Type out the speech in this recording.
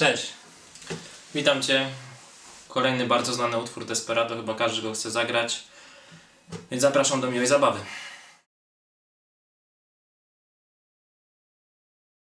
Cześć. Witam Cię. Kolejny bardzo znany utwór Desperado, chyba każdy go chce zagrać. Więc zapraszam do miłej zabawy.